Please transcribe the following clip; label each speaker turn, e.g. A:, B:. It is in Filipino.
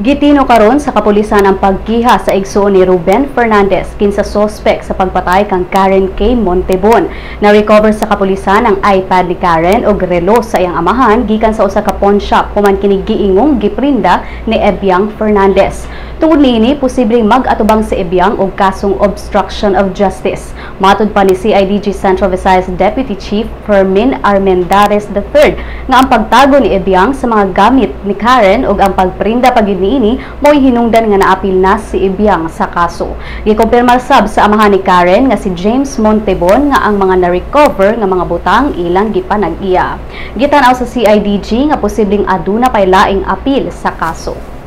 A: Gitino karon sa kapulisan ang pagkiha sa igsuon ni Ruben Fernandez kinsa sospek sa pagpatay kang Karen K. Montebon. Na-recover sa kapulisan ang iPad ni Karen ug relo sa iyang amahan gikan sa usa ka pawn shop human kini giingong giprinda ni Ebyang Fernandez. Tungod niini, posibleng mag-atubang si Ebyang og kasong obstruction of justice. Matud pa ni CIDG Central Visayas Deputy Chief Fermin Armendares III nga ang pagtago ni Ebyang sa mga gamit ni Karen ug ang pagprinda pagid niini mo'y hinungdan nga naapil na si Ebyang sa kaso. Gikumpirma sab sa amahan ni Karen nga si James Montebon nga ang mga na-recover nga mga butang ilang gipanag-iya. Gitanaw sa CIDG nga posibleng aduna pay laing apil sa kaso.